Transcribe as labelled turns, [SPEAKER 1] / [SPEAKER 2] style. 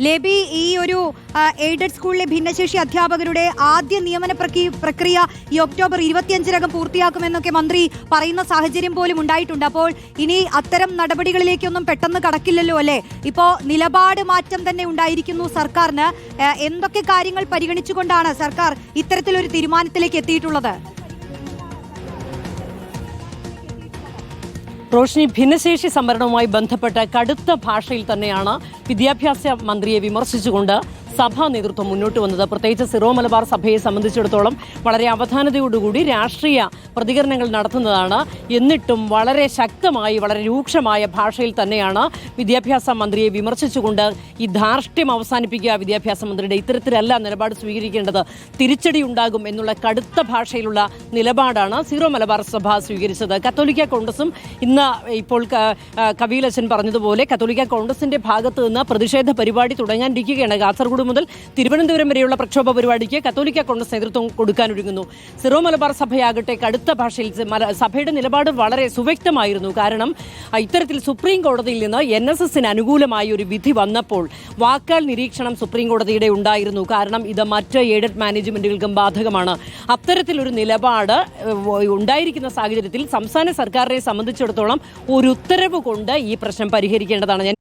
[SPEAKER 1] ലേബി ഈ ഒരു എയ്ഡഡ് സ്കൂളിലെ ഭിന്നശേഷി അധ്യാപകരുടെ ആദ്യ നിയമന പ്രക്രി- പ്രക്രിയ ഈ ഒക്ടോബർ ഇരുപത്തിയഞ്ചിനകം പൂർത്തിയാക്കുമെന്നൊക്കെ മന്ത്രി പറയുന്ന സാഹചര്യം പോലും ഉണ്ടായിട്ടുണ്ട്. അപ്പോൾ ഇനി അത്തരം നടപടികളിലേക്കൊന്നും പെട്ടെന്ന് കടക്കില്ലല്ലോ അല്ലേ? ഇപ്പോ നിലപാട് മാറ്റം തന്നെ ഉണ്ടായിരിക്കുന്നു സർക്കാരിന്. എന്തൊക്കെ കാര്യങ്ങൾ പരിഗണിച്ചുകൊണ്ടാണ് സർക്കാർ ഇത്തരത്തിലൊരു തീരുമാനത്തിലേക്ക് എത്തിയിട്ടുള്ളത്?
[SPEAKER 2] റോഷിനി ഭിന്നശേഷി സംവരണവുമായി ബന്ധപ്പെട്ട് കടുത്ത ഭാഷയിൽ തന്നെയാണ് വിദ്യാഭ്യാസ മന്ത്രിയെ വിമർശിച്ചുകൊണ്ട് സഭാ നേതൃത്വം മുന്നോട്ട് വന്നത്. പ്രത്യേകിച്ച് സിറോ മലബാർ സഭയെ സംബന്ധിച്ചിടത്തോളം വളരെ അവധാനതയോടുകൂടി രാഷ്ട്രീയ പ്രതികരണങ്ങൾ നടത്തുന്നതാണ്. എന്നിട്ടും വളരെ ശക്തമായി വളരെ രൂക്ഷമായ ഭാഷയിൽ തന്നെയാണ് വിദ്യാഭ്യാസ മന്ത്രിയെ വിമർശിച്ചുകൊണ്ട് ഈ ധാർഷ്ട്യം അവസാനിപ്പിക്കുക വിദ്യാഭ്യാസ മന്ത്രിയുടെ ഇത്തരത്തിലല്ല നിലപാട് സ്വീകരിക്കേണ്ടത്. തിരിച്ചടി ഉണ്ടാകും എന്നുള്ള കടുത്ത ഭാഷയിലുള്ള നിലപാടാണ് സിറോ മലബാർ സഭ സ്വീകരിച്ചത്. കത്തോലിക്ക കോൺഗ്രസും ഇന്ന് ഇപ്പോൾ ക- ആ, പറഞ്ഞതുപോലെ കത്തോലിക്ക കോൺഗ്രസിന്റെ ഭാഗത്ത് നിന്ന് പ്രതിഷേധ പരിപാടി തുടങ്ങാനിരിക്കുകയാണ്. കാസർഗോഡ് മുതൽ തിരുവനന്തപുരം വരെയുള്ള പ്രക്ഷോഭ പരിപാടിക്ക് കത്തോലിക്ക കോൺഗ്രസ് നേതൃത്വം കൊടുക്കാനൊരുങ്ങുന്നു സിറോ മലബാർ സഭയാകട്ടെ കടുത്ത ഭാഷയിൽ സഭയുടെ നിലപാട് വളരെ സുവ്യക്തമായിരുന്നു. കാരണം ഇത്തരത്തിൽ സുപ്രീം കോടതിയിൽ നിന്ന് എൻ എസ് എസിന് അനുകൂലമായ ഒരു വിധി വന്നപ്പോൾ വാക്കാൽ നിരീക്ഷണം സുപ്രീം കോടതിയുടെ ഉണ്ടായിരുന്നു. കാരണം ഇത് മറ്റ് എയ്ഡഡ് മാനേജ്മെന്റുകൾക്കും ബാധകമാണ്. അത്തരത്തിലൊരു നിലപാട് ഉണ്ടായിരിക്കുന്ന സാഹചര്യത്തിൽ സംസ്ഥാന സർക്കാരിനെ സംബന്ധിച്ചിടത്തോളം ഒരു ഉത്തരവ് കൊണ്ട് ഈ പ്രശ്നം പരിഹരിക്കേണ്ടതാണ്.